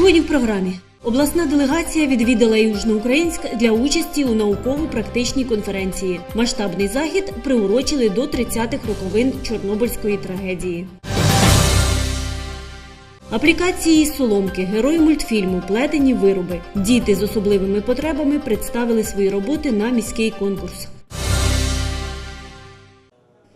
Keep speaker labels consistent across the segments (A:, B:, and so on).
A: Сьогодні в програмі обласна делегація відвідала Южноукраїнськ для участі у науково-практичній конференції. Масштабний захід приурочили до 30-х роковин Чорнобильської трагедії. Аплікації соломки, герої мультфільму, плетені вироби. Діти з особливими потребами представили свої роботи на міський конкурс.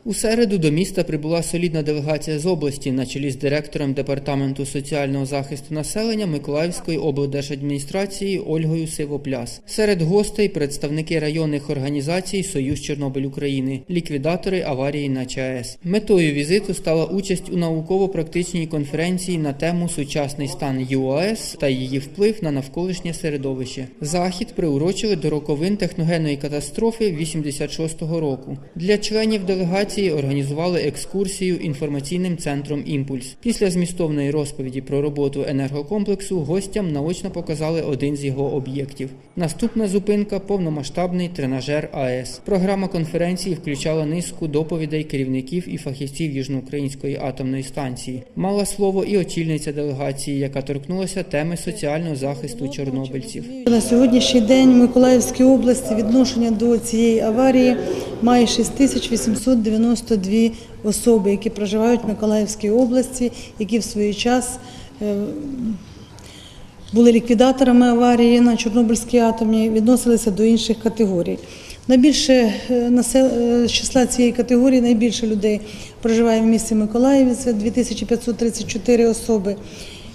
B: У середу до міста прибула солідна делегація з області на чолі з директором департаменту соціального захисту населення Миколаївської облдержадміністрації Ольгою Сивопляс. Серед гостей представники районних організацій Союз Чорнобиль України, ліквідатори аварії на ЧАЕС. Метою візиту стала участь у науково-практичній конференції на тему Сучасний стан ЮАЕС та її вплив на навколишнє середовище. Захід приурочили до роковин техногенної катастрофи 86-го року. Для членів делегації організували екскурсію інформаційним центром Імпульс. Після змістовної розповіді про роботу енергокомплексу гостям наочно показали один з його об'єктів. Наступна зупинка повномасштабний тренажер АЕС. Програма конференції включала низку доповідей керівників і фахівців Южноукраїнської атомної станції. Мала слово і очільниця делегації, яка торкнулася теми соціального захисту чорнобильців.
C: На сьогоднішній день Миколаївській області відношення до цієї аварії має 6892 особи, які проживають в Миколаївській області, які в свій час е, були ліквідаторами аварії на Чорнобильській атомній, відносилися до інших категорій. Найбільше е, е, з числа цієї категорії найбільше людей проживає в місті Миколаєві, це 2534 особи.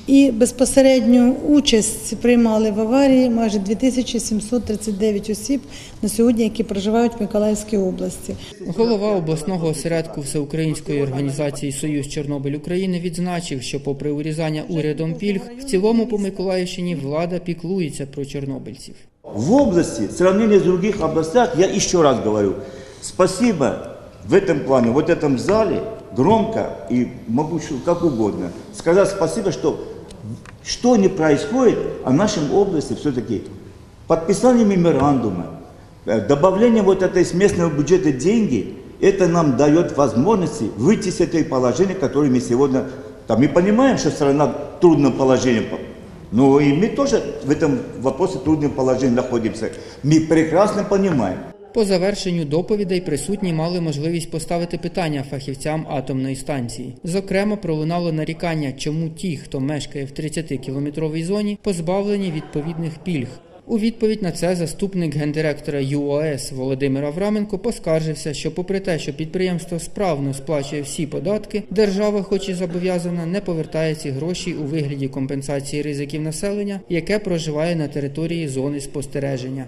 C: І безпосередню участь приймали в аварії майже 2739 осіб на сьогодні, які проживають в Миколаївській області.
B: Голова обласного осередку Всеукраїнської організації Союз Чорнобиль України відзначив, що попри урізання урядом пільг, в цілому по Миколаївщині влада піклується про чорнобильців.
D: В области, в сравнении с других областях, я еще раз говорю, спасибо в этом плане, вот этом зале, громко и могу как угодно сказать спасибо, что что не происходит, а в нашем области все-таки подписание меморандума, э, добавление вот этой с местного бюджета деньги, это нам дает возможности выйти с этой положения, которое мы сегодня, там, мы понимаем, что страна в трудном положении, но и мы тоже в этом вопросе в трудном положении находимся. Мы прекрасно понимаем.
B: По завершенню доповідей присутні мали можливість поставити питання фахівцям атомної станції. Зокрема, пролунало нарікання, чому ті, хто мешкає в 30-кілометровій зоні, позбавлені відповідних пільг. У відповідь на це заступник гендиректора ЮОС Володимир Авраменко поскаржився, що попри те, що підприємство справно сплачує всі податки, держава, хоч і зобов'язана, не повертає ці гроші у вигляді компенсації ризиків населення, яке проживає на території зони спостереження.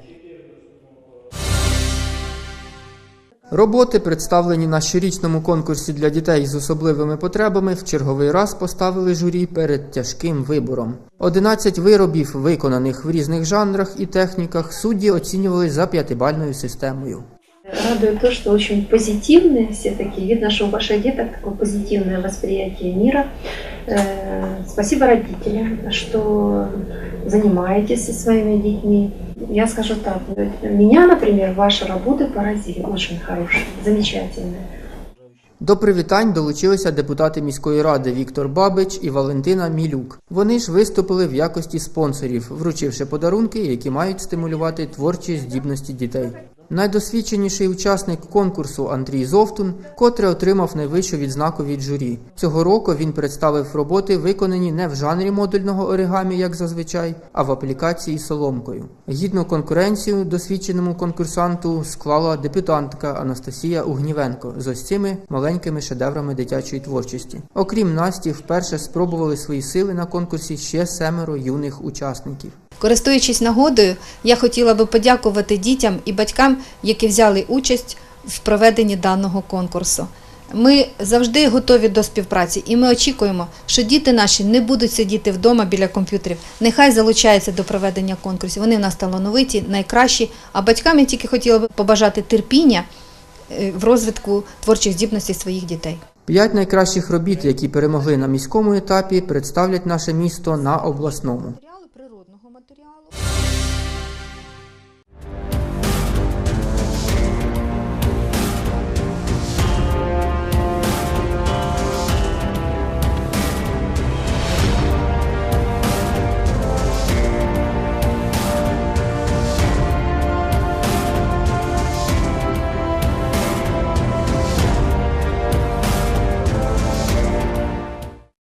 B: Роботи, представлені на щорічному конкурсі для дітей з особливими потребами, в черговий раз поставили журі перед тяжким вибором. 11 виробів, виконаних в різних жанрах і техніках, судді оцінювали за п'ятибальною системою.
E: Радует то, что очень позитивные все такие. Видно, что у ваших деток такое позитивное восприятие мира. Э, Спасибо родителям, что занимаетесь со своими детьми. Я скажу так, меня, например, ваши работы поразили. Очень хорошие, замечательные.
B: До привітань долучилися депутати міської ради Віктор Бабич і Валентина Мілюк. Вони ж виступили в якості спонсорів, вручивши подарунки, які мають стимулювати творчі здібності дітей. Найдосвідченіший учасник конкурсу Андрій Зовтун, котрий отримав найвищу відзнаку від журі. Цього року він представив роботи, виконані не в жанрі модульного оригамі, як зазвичай, а в аплікації соломкою. Гідну конкуренцію досвідченому конкурсанту склала дебютантка Анастасія Угнівенко з ось цими маленькими шедеврами дитячої творчості. Окрім Насті, вперше спробували свої сили на конкурсі ще семеро юних учасників.
F: Користуючись нагодою, я хотіла би подякувати дітям і батькам, які взяли участь в проведенні даного конкурсу. Ми завжди готові до співпраці, і ми очікуємо, що діти наші не будуть сидіти вдома біля комп'ютерів. Нехай залучаються до проведення конкурсів. Вони в нас талановиті, найкращі. А батькам я тільки хотіла би побажати терпіння е, в розвитку творчих здібностей своїх дітей.
B: П'ять найкращих робіт, які перемогли на міському етапі, представлять наше місто на обласному.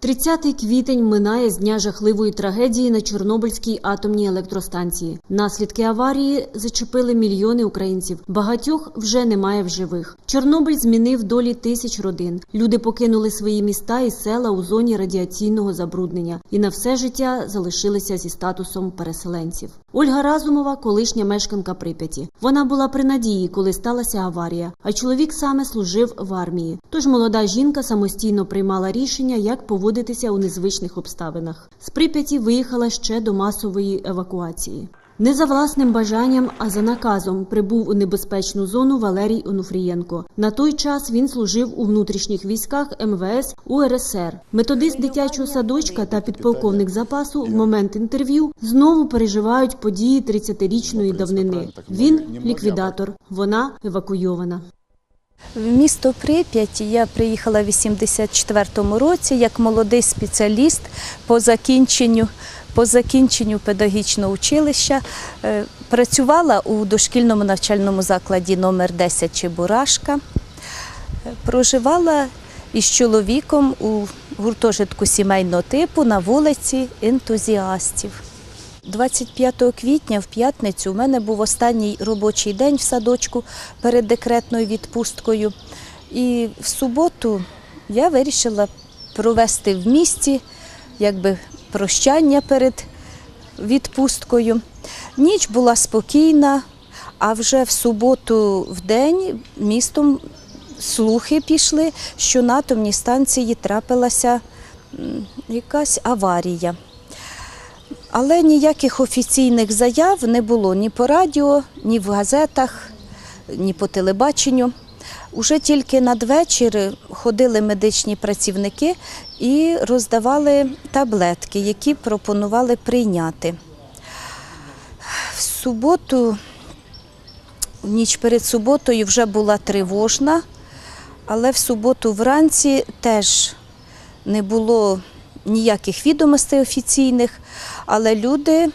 A: 30 квітень минає з дня жахливої трагедії на Чорнобильській атомній електростанції. Наслідки аварії зачепили мільйони українців. Багатьох вже немає в живих. Чорнобиль змінив долі тисяч родин. Люди покинули свої міста і села у зоні радіаційного забруднення і на все життя залишилися зі статусом переселенців. Ольга Разумова, колишня мешканка Прип'яті. Вона була при надії, коли сталася аварія, а чоловік саме служив в армії. Тож молода жінка самостійно приймала рішення, як поводитися у незвичних обставинах. З Прип'яті виїхала ще до масової евакуації. Не за власним бажанням, а за наказом прибув у небезпечну зону Валерій Онуфрієнко. На той час він служив у внутрішніх військах МВС УРСР. Методист дитячого садочка та підполковник запасу в момент інтерв'ю знову переживають події 30-річної давнини. Він ліквідатор, вона евакуйована.
G: В місто Прип'ять я приїхала в 84-му році як молодий спеціаліст по закінченню, по закінченню педагогічного училища. Е, Працювала у дошкільному навчальному закладі номер 10 Чебурашка. Е, Проживала із чоловіком у гуртожитку сімейного типу на вулиці ентузіастів. 25 квітня в п'ятницю у мене був останній робочий день в садочку перед декретною відпусткою. І в суботу я вирішила провести в місті якби прощання перед відпусткою. Ніч була спокійна, а вже в суботу в день містом слухи пішли, що на атомній станції трапилася якась аварія. Але ніяких офіційних заяв не було ні по радіо, ні в газетах, ні по телебаченню. Уже тільки надвечір ходили медичні працівники і роздавали таблетки, які пропонували прийняти. В суботу, в ніч перед суботою вже була тривожна, але в суботу вранці теж не було ніяких відомостей офіційних, але люди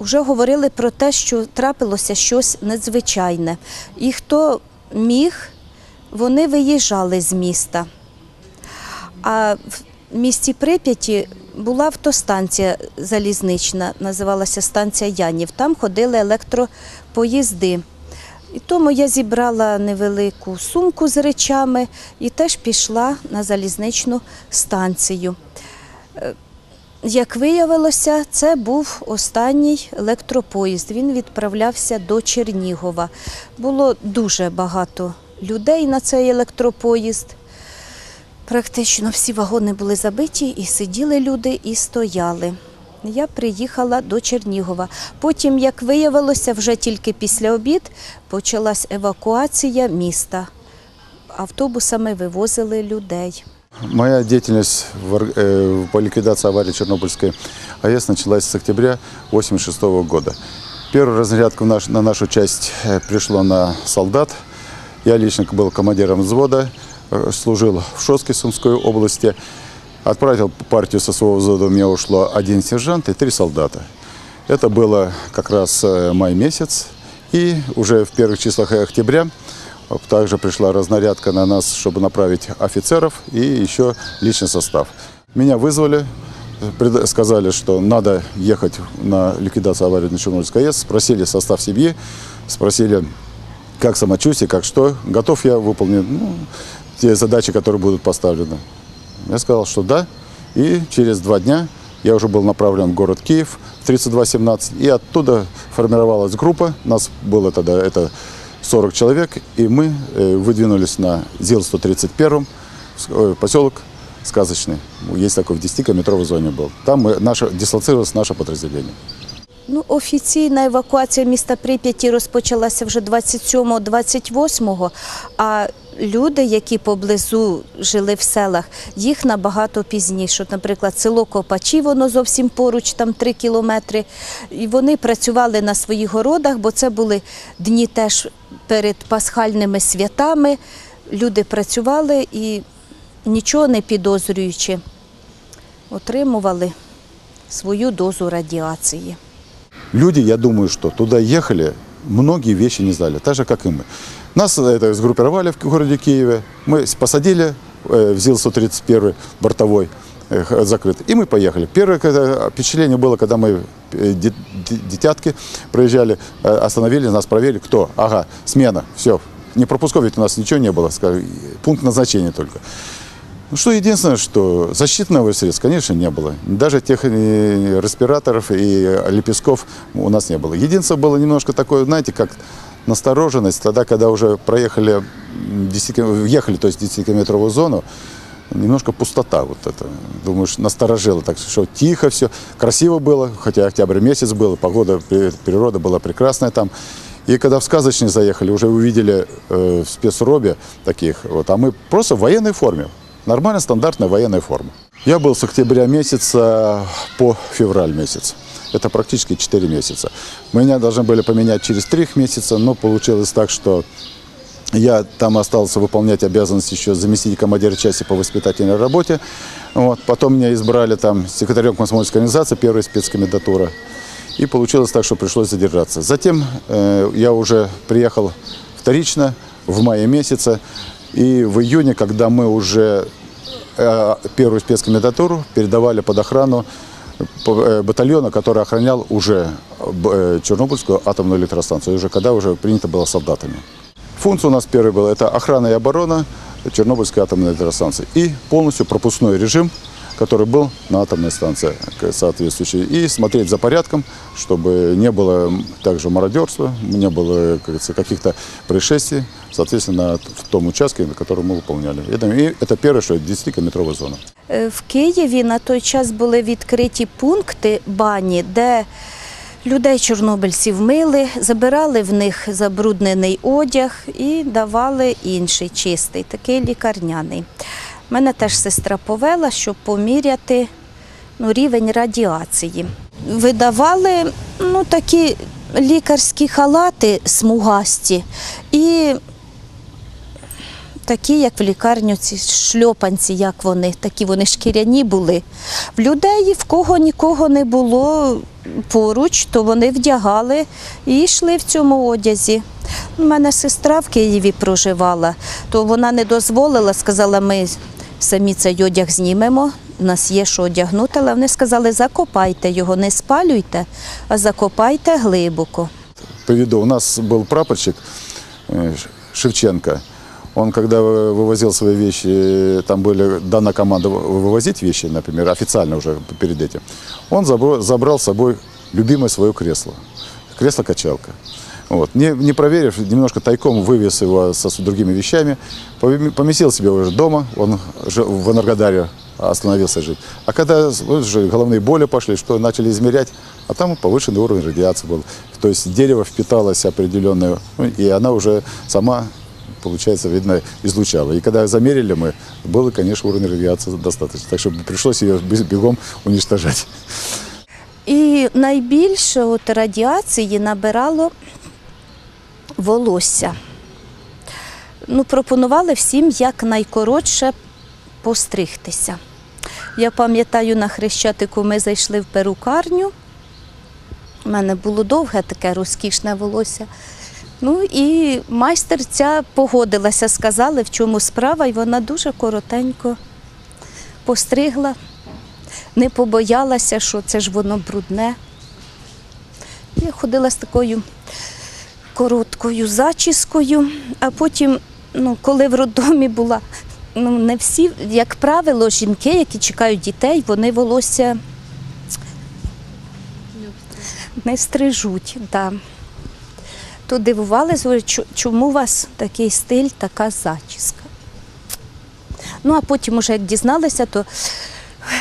G: вже говорили про те, що трапилося щось надзвичайне. І хто міг, вони виїжджали з міста. А в місті Прип'яті була автостанція залізнична, називалася станція Янів. Там ходили електропоїзди. І тому я зібрала невелику сумку з речами і теж пішла на залізничну станцію. Е, Як виявилося, це був останній електропоїзд. Він відправлявся до Чернігова. Було дуже багато людей на цей електропоїзд. Практично всі вагони були забиті, і сиділи люди, і стояли Я приїхала до Чернігова. Потім, як виявилося, вже тільки після обід почалась евакуація міста. Автобусами вивозили людей.
H: Моя деятельность в ор- э, по ликвидации аварии Чернобыльской АЭС началась с октября 1986 года. Первая разрядка в наш- на нашу часть э, пришло на солдат. Я лично был командиром взвода, э, служил в Шостке Сумской области. Отправил партию со своего взвода, у меня ушло один сержант и три солдата. Это было как раз э, май месяц. И уже в первых числах октября также пришла разнарядка на нас, чтобы направить офицеров и еще личный состав. Меня вызвали, сказали, что надо ехать на ликвидацию аварии на Чернобыльской АЭС. Спросили состав семьи, спросили, как самочувствие, как что. Готов я выполнить ну, те задачи, которые будут поставлены. Я сказал, что да. И через два дня я уже был направлен в город Киев в 3217. И оттуда формировалась группа. Нас было тогда это 40 человек. И мы э, выдвинулись на ЗИЛ-131, э, поселок Сказочный. Есть такой в 10-километровой зоне был. Там мы, наше, дислоцировалось наше подразделение.
G: Ну, офіційна евакуація міста Прип'яті розпочалася вже 27-28, а люди, які поблизу жили в селах, їх набагато пізніше. От, Наприклад, село Копачі, воно зовсім поруч, там 3 кілометри. І вони працювали на своїх городах, бо це були дні теж перед пасхальними святами. Люди працювали і нічого не підозрюючи, отримували свою дозу радіації.
H: Люди, я думаю, что туда ехали, многие вещи не знали, так же, как и мы. Нас это сгруппировали в городе Киеве, мы посадили э, в ЗИЛ-131 бортовой э, закрыт. И мы поехали. Первое впечатление было, когда мы э, де- де- детятки проезжали, э, остановили, нас проверили. Кто? Ага, смена, все. Не пропусков ведь у нас ничего не было, скажем, пункт назначения только. Ну что единственное, что защитного средств, конечно, не было. Даже тех э, респираторов и лепестков у нас не было. Единственное, было немножко такое, знаете, как настороженность, тогда, когда уже проехали, м, 10 км въехали, то есть 10-километровую зону, немножко пустота вот это. Думаешь, насторожило, так что тихо все, красиво было, хотя октябрь месяц был, погода, при- природа была прекрасная там. И когда в сказочный заехали, уже увидели э, в спецробе таких, вот, а мы просто в военной форме, нормально стандартная военная форма. Я был с октября месяца по февраль месяц. Это практически 4 месяца. Меня должны были поменять через 3 месяца, но получилось так, что я там остался выполнять обязанности еще заместителя командира части по воспитательной работе. Вот. Потом меня избрали там секретарем комсомольской организации, первая спецкомендатура. И получилось так, что пришлось задержаться. Затем э, я уже приехал вторично в мае месяце. И в июне, когда мы уже первую спецкомендатуру передавали под охрану по- э, батальона, который охранял уже б- э, Чернобыльскую атомную электростанцию, уже когда уже принято было солдатами. Функция у нас первая была – это охрана и оборона Чернобыльской атомной электростанции и полностью пропускной режим, который был на атомной станции к- соответствующий, и смотреть за порядком, чтобы не было м, также мародерства, не было как говорится, каких-то происшествий, соответственно, на т- в том участке, на котором мы выполняли. Это, и это первое, что 10-километровая зона.
G: Е, В Києві на той час були відкриті пункти бані, де людей чорнобильців мили, забирали в них забруднений одяг і давали інший чистий, такий лікарняний. Мене теж сестра повела, щоб поміряти ну, рівень радіації. Видавали ну, такі лікарські халати смугасті і такі, як в лікарню, ці шльопанці, як вони, такі вони шкіряні були. В людей, в кого нікого не було поруч, то вони вдягали і йшли в цьому одязі. У мене сестра в Києві проживала, то вона не дозволила, сказала, ми самі цей одяг знімемо, у нас є що одягнути, але вони сказали, закопайте його, не спалюйте, а закопайте глибоко.
H: Приведу. У нас был прапорщик э, Ш- Шевченко. Он, когда вы- вывозил свои вещи, э, там были дана команда вы- вывозить вещи, например, официально уже перед этим, он забро- забрал с собой любимое свое кресло. Кресло-качалка. Вот. Не, не проверив, немножко тайком вывез его со с другими вещами, пове- поместил себе уже дома, он жи- в Энергодаре остановился жить. А когда с- вот уже головные боли пошли, что начали измерять, а там повышенный уровень радиации был. То есть дерево впиталось определенное, ну, и она уже сама, получается, видно, излучала. И когда замерили мы, был, конечно, уровень радиации достаточно. Так что пришлось ее без- бегом уничтожать.
G: І найбільше от радіації набирало волосся. Ну, пропонували всім якнайкоротше постригтися. Я пам'ятаю, на Хрещатику ми зайшли в перукарню. У мене було довге таке розкішне волосся. Ну і майстер ця погодилася, сказали, в чому справа, і вона дуже коротенько постригла не побоялася, що це ж воно брудне. Я ходила з такою короткою зачіскою, а потім, ну, коли в роддомі була, ну, не всі, як правило, жінки, які чекають дітей, вони волосся не стрижуть. Да. То дивувалися, говорять, чому у вас такий стиль, така зачіска. Ну, а потім, уже як дізналися, то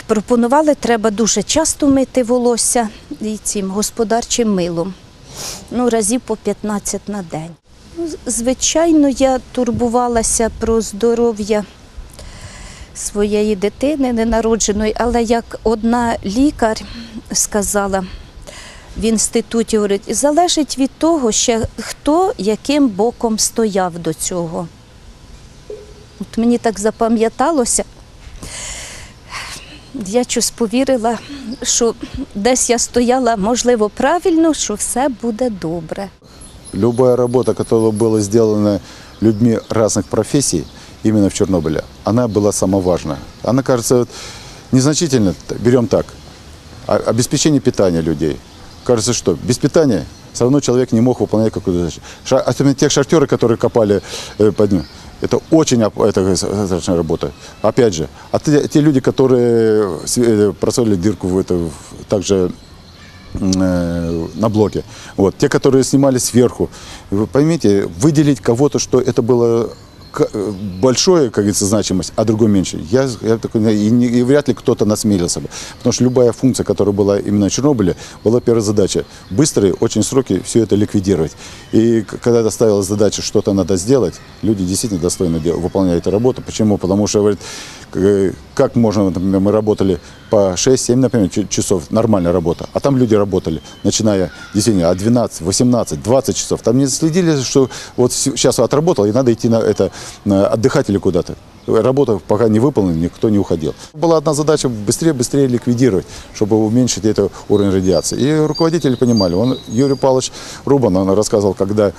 G: пропонували, треба дуже часто мити волосся і цим господарчим милом. Ну, разів по 15 на день. Ну, звичайно, я турбувалася про здоров'я своєї дитини ненародженої, але як одна лікар сказала в інституті, говорить, залежить від того, ще хто яким боком стояв до цього. От мені так запам'яталося. Я щось повірила, що десь я стояла, можливо, правильно, що все буде добре.
H: Любая работа, которая была сделана людьми разных профессий, именно в Чернобыле, она была самая важная. Она кажется вот, незначительно, берем так, о- обеспечение питания людей. Кажется, что без питания все равно человек не мог выполнять какую-то задачу. Ша- Особенно тех шахтеры, которые копали э, под ним. Это очень оп- это, страшная работа. Опять же, а те, те люди, которые с- э, просоли дырку в это, в- также э, на блоке. Вот. Те, которые снимали сверху. Вы поймите, выделить кого-то, что это было к- э, большое, как говорится, значимость, а другой меньше. Я, я такой, и, не- и вряд ли кто-то насмелился бы. Потому что любая функция, которая была именно в Чернобыле, была первая задача. Быстрые, очень сроки все это ликвидировать. И к- когда ставилась задача, что-то надо сделать, люди действительно достойно дел- выполняют эту работу. Почему? Потому что, говорит, к- как можно, например, мы работали по 6-7, например, часов, нормальная работа, а там люди работали, начиная действительно от 12, 18, 20 часов. Там не следили, что вот сейчас отработал, и надо идти на это, на отдыхать или куда-то. Работа пока не выполнена, никто не уходил. Была одна задача быстрее-быстрее ликвидировать, чтобы уменьшить этот уровень радиации. И руководители понимали. Он, Юрий Павлович Рубан, он рассказывал, когда э,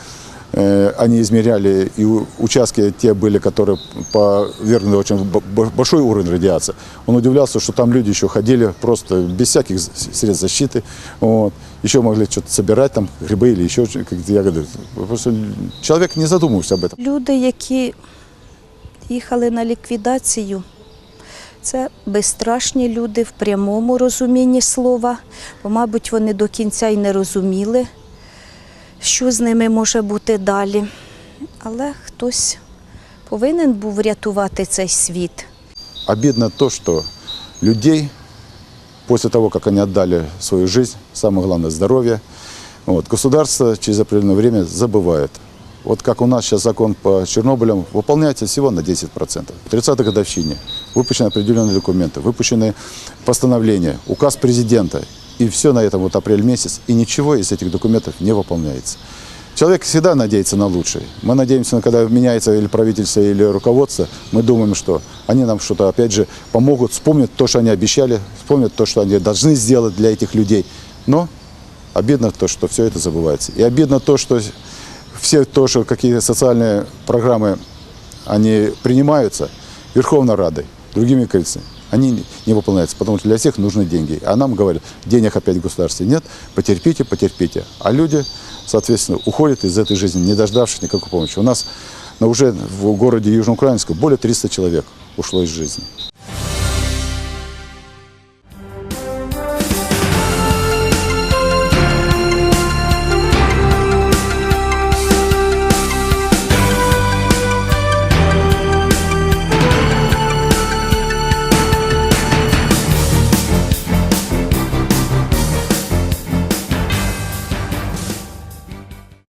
H: они измеряли, и у- участки те были, которые повергнуты очень б- б- большой уровень радиации. Он удивлялся, что там люди еще ходили просто без всяких с- средств защиты. Вот. Еще могли что-то собирать, там грибы или еще какие-то ягоды. Просто человек не задумывался об этом.
G: Люди, які їхали на ліквідацію, це безстрашні люди в прямому розумінні слова, бо, мабуть, вони до кінця й не розуміли, що з ними може бути далі. Але хтось повинен був врятувати цей світ.
H: Обидно то, что людей после того, как они отдали свою жизнь, самое главное здоровье, вот, государство через определенное время забывает. Вот как у нас сейчас закон по Чернобылю выполняется всего на 10%. В 30-й годовщине выпущены определенные документы, выпущены постановления, указ президента. И все на этом вот апрель месяц, и ничего из этих документов не выполняется. Человек всегда надеется на лучшее. Мы надеемся, на когда меняется или правительство, или руководство, мы думаем, что они нам что-то, опять же, помогут, вспомнят то, что они обещали, вспомнят то, что они должны сделать для этих людей. Но обидно то, что все это забывается. И обидно то, что все то, что какие социальные программы, они принимаются Верховной Радой, другими правительствами, они не- не выполняются, потому что для всех нужны деньги. А нам говорят, денег опять в государстве нет, потерпите, потерпите. А люди, соответственно, уходят из этой жизни, не дождавшись никакой помощи. У нас ну, уже в городе Южноукраинске более 300 человек ушло из жизни.